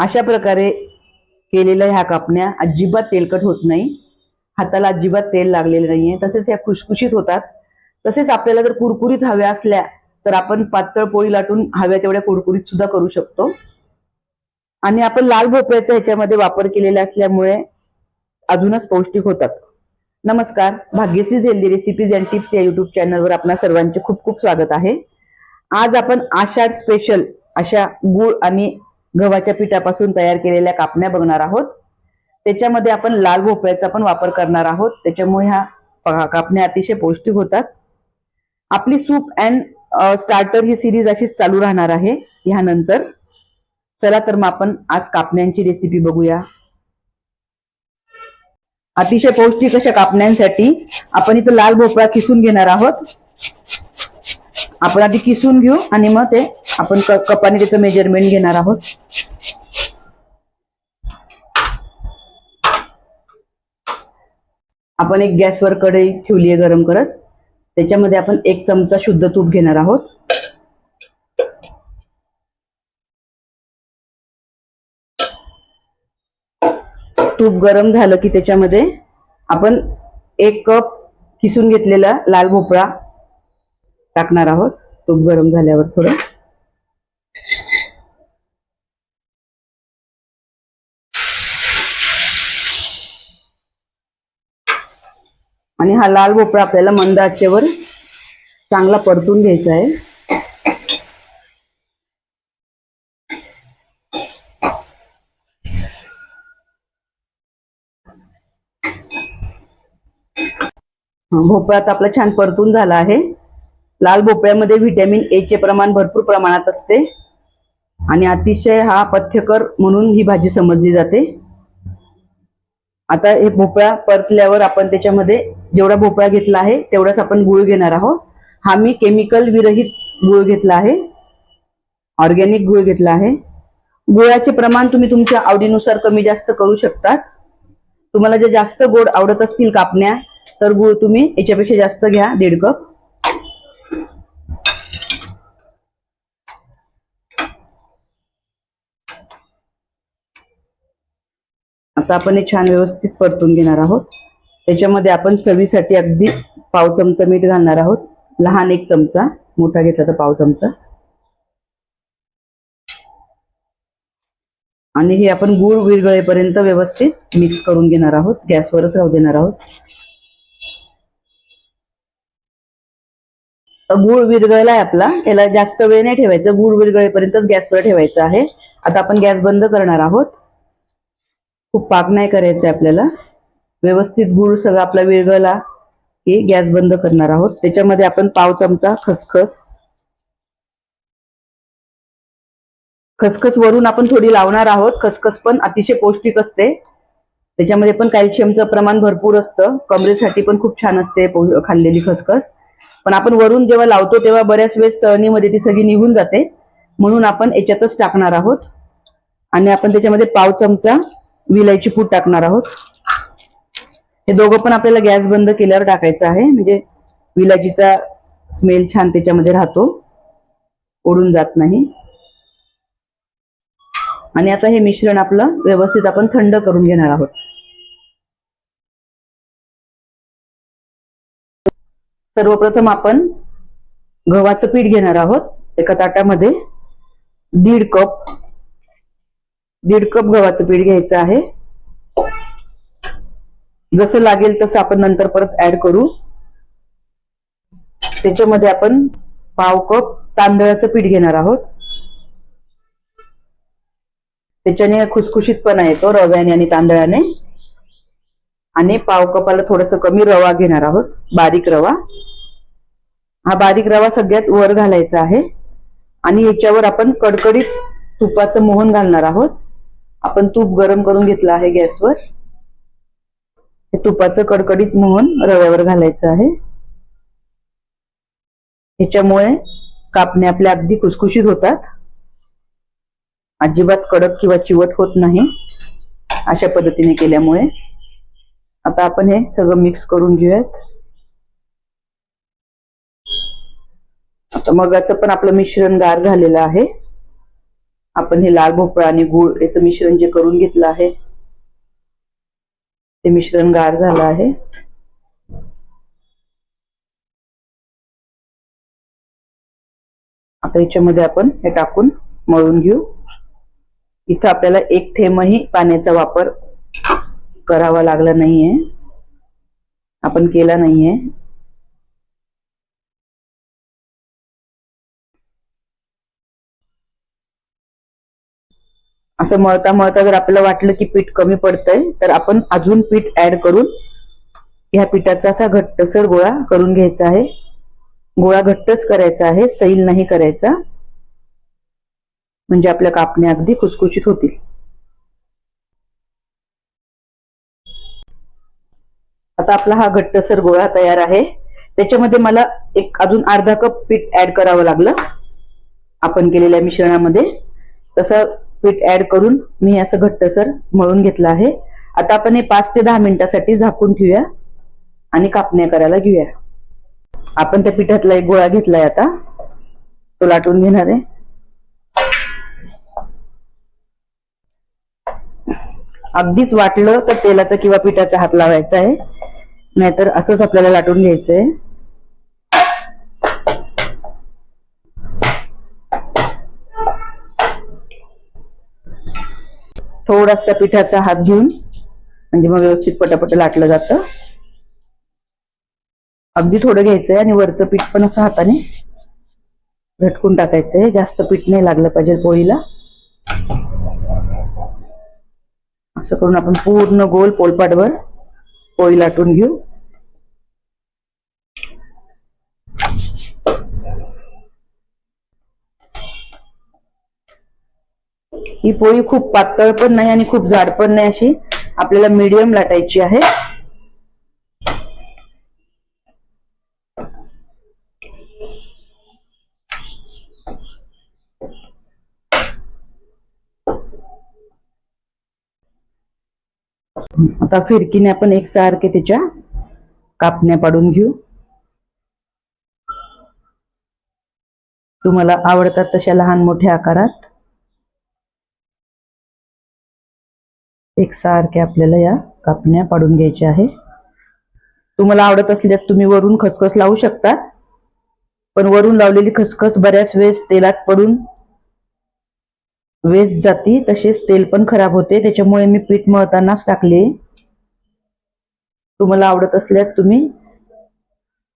अशा प्रकारे केलेल्या ह्या कापण्या अजिबात तेलकट होत नाही. हाताला अजिबात तेल लागलेलं नाहीये. तसेच ह्या खुशखुशीत होतात. तसेच आपल्याला जर कुरकुरीत हव्या असल्या तर आपण पातळ पोळी लाटून हव्या तेवढ्या कुरकुरीत सुद्धा करू शकतो. आणि आपण लाल भोपळ्याचा ह्याच्यामध्ये वापर केलेला असल्यामुळे अजूनच पौष्टिक होतात. नमस्कार. Bhagyashree healthy recipes and tips या युट्यूब चॅनलवर आपल्या सर्वांचे खूप खूप स्वागत आहे. आज आपण आषाढ स्पेशल अशा गुळ आणि गव्हाच्या पिठापासून तयार केलेल्या कापण्या बघणार आहोत. त्याच्यामध्ये आपण लाल भोपळ्याचा पण वापर करणार आहोत. त्याच्यामुळे ह्या कापण्या अतिशय पौष्टिक होतात. आपली सूप अँड स्टार्टर ही सिरीज अशीच चालू राहणार आहे. ह्यानंतर चला तर मग आपण आज कापण्यांची रेसिपी बघूया. अतिशय पौष्टिक अशा कापण्यांसाठी आपण इथं लाल भोपळा किसून घेणार आहोत. आपण आधी किसून घेऊ आणि मग ते आपण कपाने त्याचं मेजरमेंट घेणार आहोत. आपण एक गॅसवर कढई ठेवली आहे गरम करत. त्याच्यामध्ये आपण एक चमचा शुद्ध तूप घेणार आहोत. तूप गरम झालं की त्याच्यामध्ये आपण एक कप किसून घेतलेला लाल भोपळा टाकणार आहोत. तूप गरम झाल्यावर थोडं. आणि हा लाल भोपळा आपल्याला मंद आचेवर चांगला परतून घ्यायचा आहे. भोपळा आपला छान परतून झाला आहे. लाल भोपळ्यामध्ये व्हिटॅमिन ए चे प्रमाण भरपूर प्रमाणात असते. आणि अतिशय हा पथ्यकर म्हणून ही भाजी समजली जाते. आता हे भोपळा परतल्यावर आपण त्याच्यामध्ये जेवढा भोपळा घेतला आहे तेवढाच आपण गुळ घेणार आहोत. हा मी केमिकल विरहित गुळ घेतला आहे. ऑर्गॅनिक गुळ घेतला आहे. गुळाचे प्रमाण तुम्ही तुमच्या आवडीनुसार कमी जास्त करू शकता तुम्हाला जे जास्त गोड आवडत असतील कापण्या तर गुळ तुम्ही याच्यापेक्षा जास्त घ्या दीड कप. आता आपण हे छान व्यवस्थित परतून घेणार आहोत. त्याच्यामध्ये आपण चवीसाठी अगदी पाव चमचा मीठ घालणार आहोत. लहान एक चमचा मोठा घेतला तर पाव चमचा. आणि हे आपण गुळ विरगळेपर्यंत व्यवस्थित मिक्स करून घेणार आहोत. गॅसवरच राहू देणार आहोत. गुळ विरघळलाय आपला. त्याला जास्त वेळ नाही ठेवायचं. गुळ विरगळेपर्यंतच गॅसवर ठेवायचं आहे. आता आपण गॅस बंद करणार आहोत. खूप पाक नाही करायचंय आपल्याला. व्यवस्थित गूळ सगळा आपला विरगळला की गॅस बंद करणार आहोत. त्याच्यामध्ये आपण पाव चमचा खसखस खसखस वरून आपण थोडी लावणार आहोत. खसखस पण अतिशय पौष्टिक असते. त्याच्यामध्ये पण कॅल्शियमचं प्रमाण भरपूर असतं. कमरेसाठी पण खूप छान असते खाल्लेली खसखस. पण आपण वरून जेव्हा लावतो तेव्हा बऱ्याच वेळेस तळणीमध्ये ती सगळी निघून जाते. म्हणून आपण याच्यातच टाकणार आहोत. आणि आपण त्याच्यामध्ये पाव चमचा विलायची पूड टाकणार आहोत. हे दोघं पण आपल्याला गॅस बंद केल्यावर टाकायचं आहे. म्हणजे विलायचीचा स्मेल छान त्याच्यामध्ये राहतो. ओढून जात नाही. आणि आता हे मिश्रण आपलं व्यवस्थित आपण थंड करून घेणार आहोत. सर्वप्रथम आपण गव्हाचं पीठ घेणार आहोत एका ताटामध्ये. दीड कप दीड कप गव्हाचं पीठ घ्यायचं आहे. जसं लागेल तसं आपण नंतर परत ऍड करू. त्याच्यामध्ये आपण पाव कप तांदळाचं पीठ घेणार आहोत. त्याच्याने खुसखुशीतपणा येतो रव्याने आणि तांदळाने. आणि पाव कपाला थोडस कमी रवा घेणार आहोत बारीक रवा. हा बारीक रवा सगळ्यात वर घालायचा आहे. आणि याच्यावर आपण कडकडीत तुपाचं मोहन घालणार आहोत. आपण तूप गरम करून घेतलं आहे गॅसवर. हे तुपाचं कडकडीत मोहन रव्यावर घालायचं आहे. ह्याच्यामुळे कापणे आपल्या अगदी खुसखुशीत होतात. अजिबात कडक किंवा चिवट होत नाही. अशा पद्धतीने केल्यामुळे. आता आपण हे सगळं मिक्स करून घेऊयात. आता मगाचं पण आपलं मिश्रण गार झालेलं आहे. आपण हे लाल भोपळा आणि गुळ याचं मिश्रण जे करून घेतलं आहे ते मिश्रण गार झालं आहे. आता याच्यामध्ये आपण हे टाकून मळून घेऊ. इथं आपल्याला एक थेंबही पाण्याचा वापर करावा लागला नाहीये. आपण केला नाहीये. असं मळता मळता जर आपल्याला वाटलं की पीठ कमी पडतंय तर आपण अजून पीठ ऍड करून ह्या पिठाचा असा घट्टसर गोळा करून घ्यायचा आहे. गोळा घट्टच करायचा आहे सैल नाही करायचा. म्हणजे आपल्या कापण्या अगदी खुसखुशीत होतील. आता आपला हा घट्टसर गोळा तयार आहे. त्याच्यामध्ये मला एक अजून अर्धा कप पीठ ऍड करावं लागलं. आपण केलेल्या मिश्रणामध्ये. तसं पीठ ऍड करून मी असं घट्टसर मळून घेतलं आहे. आता आपण हे पाच ते दहा मिनिटासाठी झाकून ठेवूया आणि कापण्या करायला घेऊया. आपण त्या पिठातला एक गोळा घेतलाय आता. तो लाटून घेणार आहे. अगदीच वाटलं तर तेलाचा किंवा पिठाचा हात लावायचा आहे. नाहीतर असंच आपल्याला लाटून घ्यायचंय. थोडासा पिठाचा हात घेऊन म्हणजे मग व्यवस्थित पटापट लाटलं जातं. अगदी थोडं घ्यायचंय आणि वरचं पीठ पण असं हाताने झटकून टाकायचंय. जास्त पीठ नाही लागलं पाहिजे पोळीला. असं करून आपण पूर्ण गोल पोलपाटवर पोळी लाटून घेऊ. ही पोळी खूप पातळ पण नाही आणि खूप जाड पण नाही अशी. आपल्याला मीडियम लाटायची आहे. आता फिरकीने आपण एक सारखे त्याच्या कापण्या पाडून घेऊ. तुम्हाला आवडतात तशा लहान मोठ्या आकारात. एकसारखे आपल्याला या कापण्या पाडून घ्यायच्या आहे. तुम्हाला आवडत असल्यास तुम्ही वरून खसखस लावू शकता. पण वरून लावलेली खसखस बऱ्याच वेळेस तेलात पडून वेस्ट जाती तसेच तेल पण खराब होते. त्याच्यामुळे मी पीठ मळतानाच टाकले. तुम्हाला आवडत असल्यास तुम्ही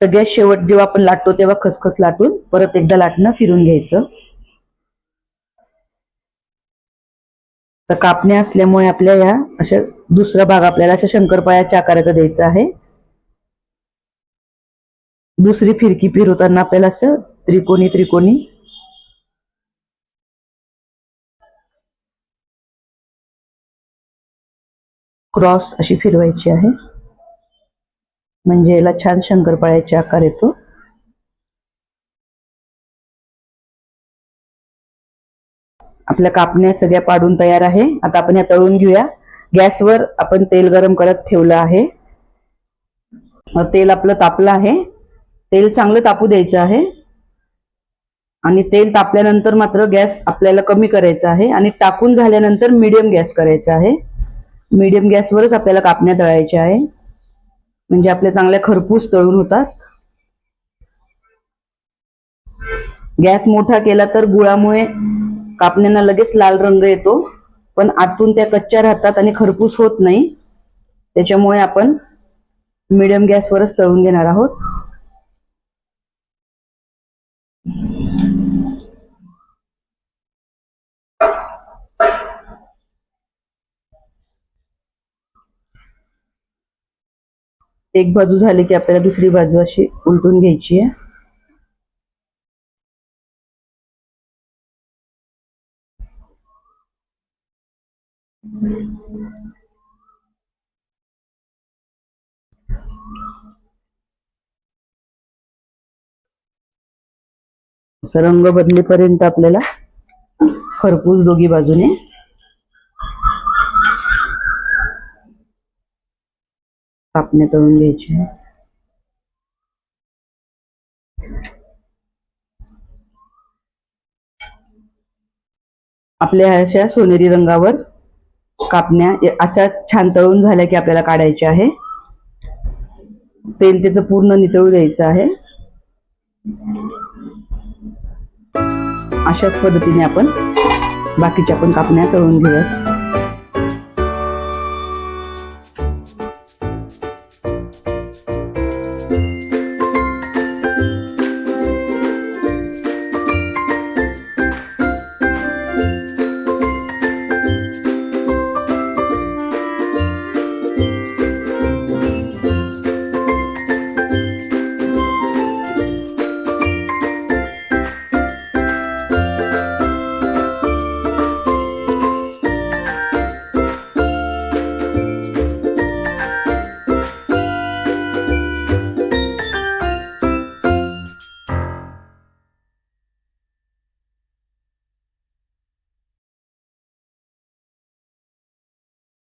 सगळ्यात शेवट जेव्हा आपण लाटतो तेव्हा खसखस लाटून परत एकदा लाटणं फिरून घ्यायचं. तर कापणी असल्यामुळे आपल्या या अशा दुसरा भाग आपल्याला अशा शंकरपाळ्याच्या आकाराचा द्यायचा आहे. दुसरी फिरकी फिरवताना आपल्याला असं त्रिकोणी त्रिकोणी. क्रॉस अशी फिरवायची आहे. म्हणजे याला छान शंकरपाळ्याचे आकार येतो. आपल्या कापण्या सगळ्या पाडून तयार आहे. आता आपण या तळून घेऊया. गॅसवर आपण तेल गरम करत ठेवलं आहे. तेल आपलं तापलं आहे. तेल चांगलं तापू द्यायचं आहे. आणि तेल तापल्यानंतर मात्र गॅस आपल्याला कमी करायचा आहे. आणि टाकून झाल्यानंतर मीडियम गॅस करायचा आहे. मीडियम गॅसवरच आपल्याला कापण्या तळायच्या आहे. म्हणजे आपल्या चांगल्या खरपूस तळून होतात. गॅस मोठा केला तर गुळामुळे कापण्यांना लगेच लाल रंग येतो पण आतून त्या कच्च्या राहतात आणि खरपूस होत नाही. त्याच्यामुळे आपण मिडियम गॅसवरच तळून घेणार आहोत. एक बाजू झाली की आपल्याला दुसरी बाजू अशी उलटून घ्यायची आहे. रंग बदलेपर्यंत आपल्याला खरपूस दोघी बाजूने कापण्या तळून घ्यायची आपल्या अशा सोनेरी रंगावर कापण्या अशा छान तळून झाल्या की आपल्याला काढायचे आहे. तेल त्याचं पूर्ण नितळू द्यायचं आहे. अशाच पद्धतीने आपण बाकीच्या पण कापण्या तळून घेऊयात.